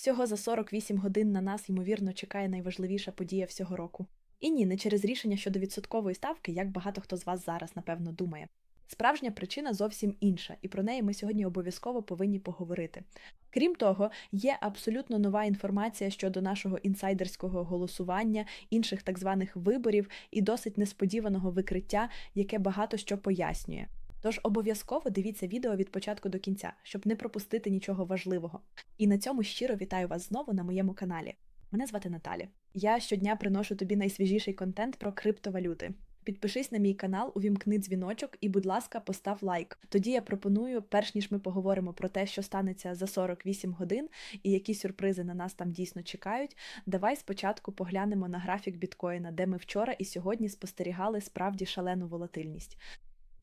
Всього за 48 годин на нас, ймовірно, чекає найважливіша подія всього року. І ні, не через рішення щодо відсоткової ставки, як багато хто з вас зараз, напевно, думає. Справжня причина зовсім інша, і про неї ми сьогодні обов'язково повинні поговорити. Крім того, є абсолютно нова інформація щодо нашого інсайдерського голосування, інших так званих виборів і досить несподіваного викриття, яке багато що пояснює. Тож обов'язково дивіться відео від початку до кінця, щоб не пропустити нічого важливого. І на цьому щиро вітаю вас знову на моєму каналі. Мене звати Наталі. Я щодня приношу тобі найсвіжіший контент про криптовалюти. Підпишись на мій канал, увімкни дзвіночок і, будь ласка, постав лайк. Тоді я пропоную, перш ніж ми поговоримо про те, що станеться за 48 годин і які сюрпризи на нас там дійсно чекають. Давай спочатку поглянемо на графік біткоїна, де ми вчора і сьогодні спостерігали справді шалену волатильність.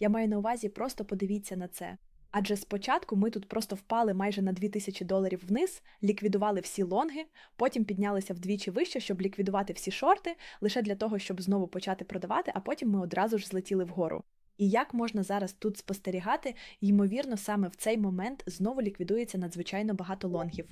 Я маю на увазі, просто подивіться на це. Адже спочатку ми тут просто впали майже на 2000 доларів вниз, ліквідували всі лонги, потім піднялися вдвічі вище, щоб ліквідувати всі шорти, лише для того, щоб знову почати продавати, а потім ми одразу ж злетіли вгору. І як можна зараз тут спостерігати, ймовірно, саме в цей момент знову ліквідується надзвичайно багато лонгів.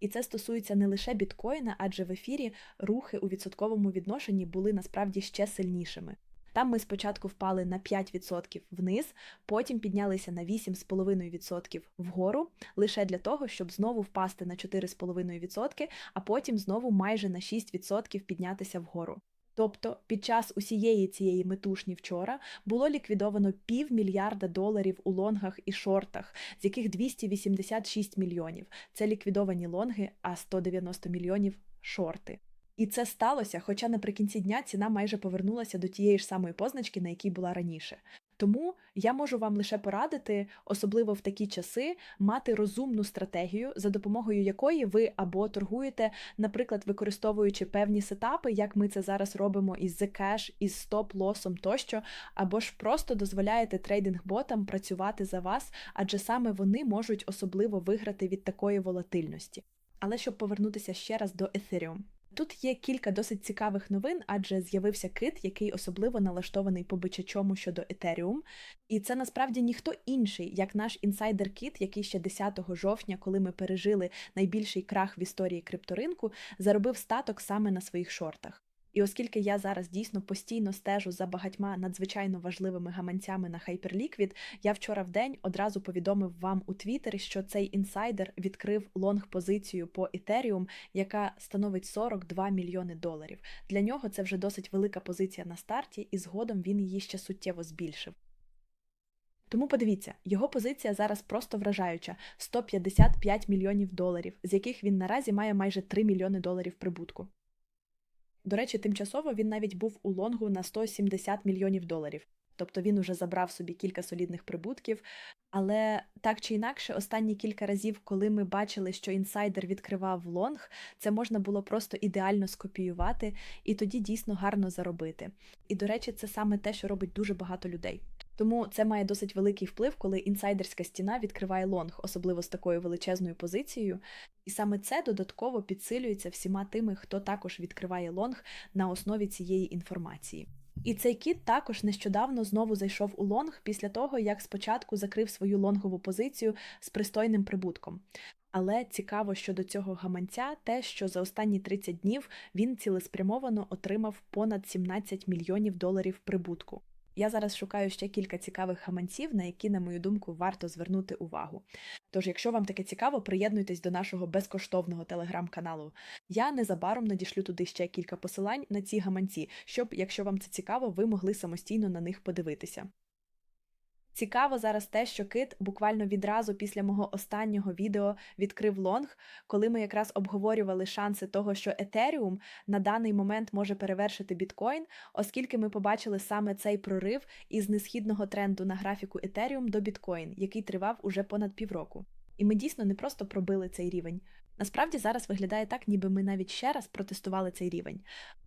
І це стосується не лише біткоїна, адже в ефірі рухи у відсотковому відношенні були насправді ще сильнішими. Там ми спочатку впали на 5% вниз, потім піднялися на 8,5% вгору, лише для того, щоб знову впасти на 4,5%, а потім знову майже на 6% піднятися вгору. Тобто під час усієї цієї метушні вчора було ліквідовано півмільярда доларів у лонгах і шортах, з яких 286 мільйонів це ліквідовані лонги, а 190 мільйонів шорти. І це сталося, хоча наприкінці дня ціна майже повернулася до тієї ж самої позначки, на якій була раніше. Тому я можу вам лише порадити, особливо в такі часи, мати розумну стратегію, за допомогою якої ви або торгуєте, наприклад, використовуючи певні сетапи, як ми це зараз робимо із Zcash, із стоп-лосом тощо, або ж просто дозволяєте трейдинг-ботам працювати за вас, адже саме вони можуть особливо виграти від такої волатильності. Але щоб повернутися ще раз до Ethereum. Тут є кілька досить цікавих новин, адже з'явився кит, який особливо налаштований по бичачому щодо Етеріум. І це насправді ніхто інший, як наш інсайдер-кіт, який ще 10 жовтня, коли ми пережили найбільший крах в історії крипторинку, заробив статок саме на своїх шортах. І оскільки я зараз дійсно постійно стежу за багатьма надзвичайно важливими гаманцями на Hyperliquid, я вчора в день одразу повідомив вам у Твіттері, що цей інсайдер відкрив лонг-позицію по Ethereum, яка становить 42 мільйони доларів. Для нього це вже досить велика позиція на старті, і згодом він її ще суттєво збільшив. Тому подивіться, його позиція зараз просто вражаюча: 155 мільйонів доларів, з яких він наразі має майже 3 мільйони доларів прибутку. До речі, тимчасово він навіть був у лонгу на 170 мільйонів доларів. Тобто він уже забрав собі кілька солідних прибутків. Але так чи інакше, останні кілька разів, коли ми бачили, що інсайдер відкривав лонг, це можна було просто ідеально скопіювати і тоді дійсно гарно заробити. І, до речі, це саме те, що робить дуже багато людей. Тому це має досить великий вплив, коли інсайдерська стіна відкриває лонг, особливо з такою величезною позицією. І саме це додатково підсилюється всіма тими, хто також відкриває лонг на основі цієї інформації. І цей кіт також нещодавно знову зайшов у лонг після того, як спочатку закрив свою лонгову позицію з пристойним прибутком. Але цікаво щодо цього гаманця, те, що за останні 30 днів він цілеспрямовано отримав понад 17 мільйонів доларів прибутку. Я зараз шукаю ще кілька цікавих гаманців, на які, на мою думку, варто звернути увагу. Тож, якщо вам таке цікаво, приєднуйтесь до нашого безкоштовного телеграм-каналу. Я незабаром надішлю туди ще кілька посилань на ці гаманці, щоб, якщо вам це цікаво, ви могли самостійно на них подивитися. Цікаво зараз те, що кит буквально відразу після мого останнього відео відкрив лонг, коли ми якраз обговорювали шанси того, що Етеріум на даний момент може перевершити біткоін, оскільки ми побачили саме цей прорив із несхідного тренду на графіку Етеріум до біткоін, який тривав уже понад півроку. І ми дійсно не просто пробили цей рівень. Насправді зараз виглядає так, ніби ми навіть ще раз протестували цей рівень.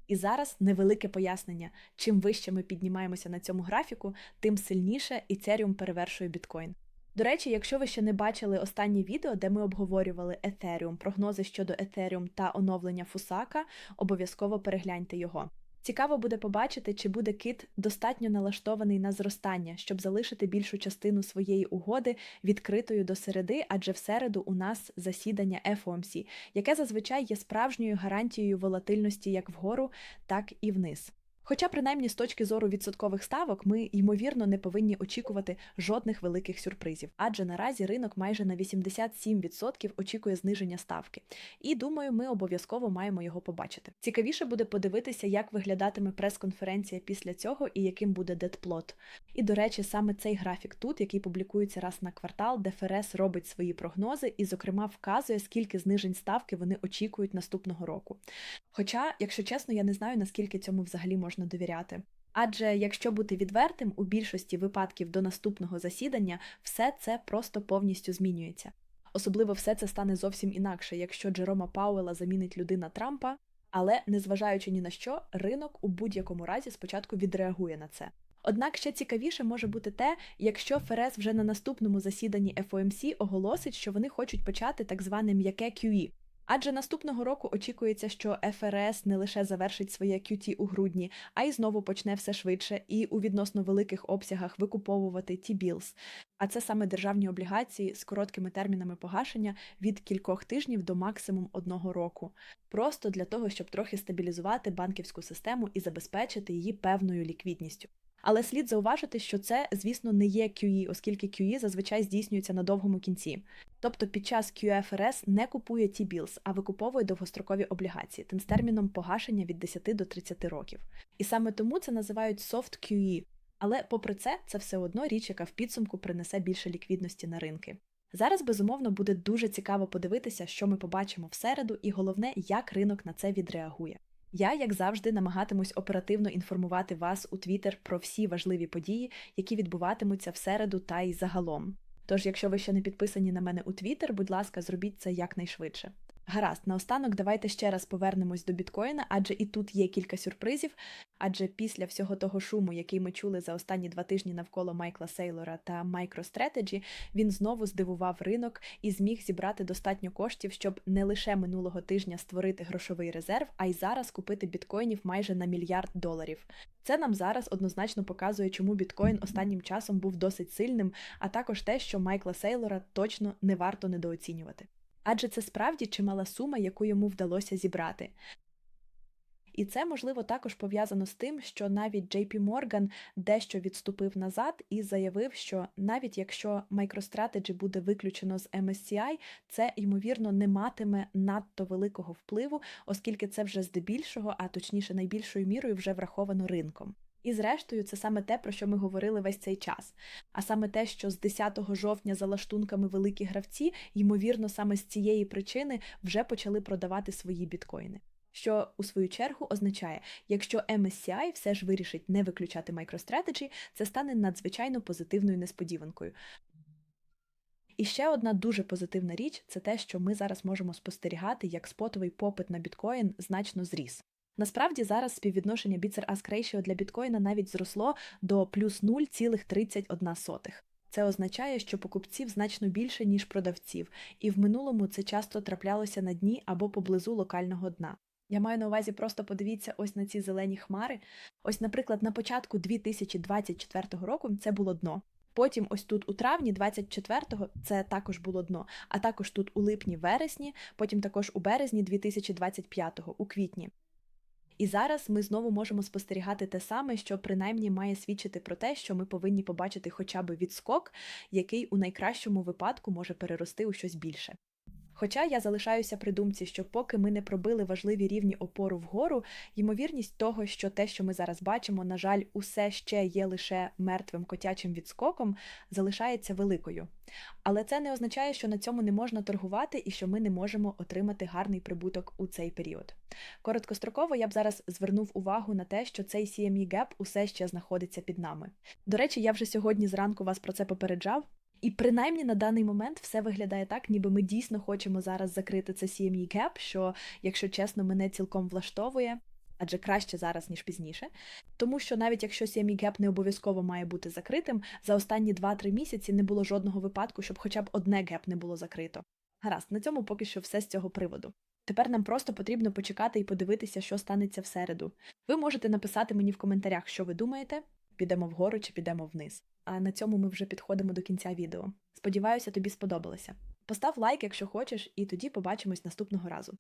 І зараз невелике пояснення: чим вище ми піднімаємося на цьому графіку, тим сильніше Ethereum перевершує біткоін. До речі, якщо ви ще не бачили останнє відео, де ми обговорювали Ethereum, прогнози щодо Ethereum та оновлення Фусака, обов'язково перегляньте його. Цікаво буде побачити, чи буде кит достатньо налаштований на зростання, щоб залишити більшу частину своєї угоди відкритою до середи, адже в середу у нас засідання FOMC, яке зазвичай є справжньою гарантією волатильності як вгору, так і вниз. Хоча, принаймні, з точки зору відсоткових ставок, ми ймовірно не повинні очікувати жодних великих сюрпризів, адже наразі ринок майже на 87% очікує зниження ставки. І думаю, ми обов'язково маємо його побачити. Цікавіше буде подивитися, як виглядатиме прес-конференція після цього і яким буде дедплот. І, до речі, саме цей графік тут, який публікується раз на квартал, де ФРС робить свої прогнози і, зокрема, вказує, скільки знижень ставки вони очікують наступного року. Хоча, якщо чесно, я не знаю, наскільки цьому взагалі можна довіряти. Адже якщо бути відвертим, у більшості випадків до наступного засідання все це просто повністю змінюється. Особливо все це стане зовсім інакше, якщо Джерома Пауела замінить людина Трампа, але незважаючи ні на що, ринок у будь-якому разі спочатку відреагує на це. Однак ще цікавіше може бути те, якщо ФРС вже на наступному засіданні FOMC оголосить, що вони хочуть почати так зване м'яке QE. Адже наступного року очікується, що ФРС не лише завершить своє QT у грудні, а й знову почне все швидше і у відносно великих обсягах викуповувати T-bills. А це саме державні облігації з короткими термінами погашення від кількох тижнів до максимум одного року, просто для того, щоб трохи стабілізувати банківську систему і забезпечити її певною ліквідністю. Але слід зауважити, що це, звісно, не є QE, оскільки QE зазвичай здійснюється на довгому кінці. Тобто під час QFRS не купує T-bills, а викуповує довгострокові облігації, тим з терміном погашення від 10 до 30 років. І саме тому це називають soft QE. Але попри це, це все одно річ, яка в підсумку принесе більше ліквідності на ринки. Зараз, безумовно, буде дуже цікаво подивитися, що ми побачимо в середу, і головне, як ринок на це відреагує. Я, як завжди, намагатимусь оперативно інформувати вас у Твіттер про всі важливі події, які відбуватимуться в середу та й загалом. Тож, якщо ви ще не підписані на мене у Твіттер, будь ласка, зробіть це якнайшвидше. Гаразд, наостанок, давайте ще раз повернемось до біткоїна, адже і тут є кілька сюрпризів. Адже після всього того шуму, який ми чули за останні два тижні навколо Майкла Сейлора та MicroStrategy, він знову здивував ринок і зміг зібрати достатньо коштів, щоб не лише минулого тижня створити грошовий резерв, а й зараз купити біткоїнів майже на мільярд доларів. Це нам зараз однозначно показує, чому біткоін останнім часом був досить сильним, а також те, що Майкла Сейлора точно не варто недооцінювати адже це справді чимала сума, яку йому вдалося зібрати. І це, можливо, також пов'язано з тим, що навіть JP Morgan дещо відступив назад і заявив, що навіть якщо MicroStrategy буде виключено з MSCI, це, ймовірно, не матиме надто великого впливу, оскільки це вже здебільшого, а точніше найбільшою мірою вже враховано ринком. І, зрештою, це саме те, про що ми говорили весь цей час. А саме те, що з 10 жовтня за лаштунками великі гравці, ймовірно, саме з цієї причини вже почали продавати свої біткоїни. Що у свою чергу означає, якщо MSCI все ж вирішить не виключати MicroStrategy, це стане надзвичайно позитивною несподіванкою. І ще одна дуже позитивна річ це те, що ми зараз можемо спостерігати, як спотовий попит на біткоін значно зріс. Насправді зараз співвідношення Bitzer Ask Ratio для біткоїна навіть зросло до плюс 0,31. Це означає, що покупців значно більше, ніж продавців, і в минулому це часто траплялося на дні або поблизу локального дна. Я маю на увазі просто подивіться ось на ці зелені хмари. Ось, наприклад, на початку 2024 року це було дно. Потім, ось тут у травні 24-го це також було дно, а також тут у липні-вересні, потім також у березні 2025-го, у квітні. І зараз ми знову можемо спостерігати те саме, що принаймні має свідчити про те, що ми повинні побачити хоча б відскок, який у найкращому випадку може перерости у щось більше. Хоча я залишаюся при думці, що поки ми не пробили важливі рівні опору вгору, ймовірність того, що те, що ми зараз бачимо, на жаль, усе ще є лише мертвим котячим відскоком, залишається великою. Але це не означає, що на цьому не можна торгувати і що ми не можемо отримати гарний прибуток у цей період. Короткостроково я б зараз звернув увагу на те, що цей CME Gap усе ще знаходиться під нами. До речі, я вже сьогодні зранку вас про це попереджав. І принаймні на даний момент все виглядає так, ніби ми дійсно хочемо зараз закрити це CME Gap, що, якщо чесно, мене цілком влаштовує. Адже краще зараз, ніж пізніше. Тому що навіть якщо CME Gap не обов'язково має бути закритим, за останні 2-3 місяці не було жодного випадку, щоб хоча б одне геп не було закрито. Гаразд, на цьому поки що все з цього приводу. Тепер нам просто потрібно почекати і подивитися, що станеться в середу. Ви можете написати мені в коментарях, що ви думаєте, підемо вгору чи підемо вниз. А на цьому ми вже підходимо до кінця відео. Сподіваюся, тобі сподобалося. Постав лайк, якщо хочеш, і тоді побачимось наступного разу.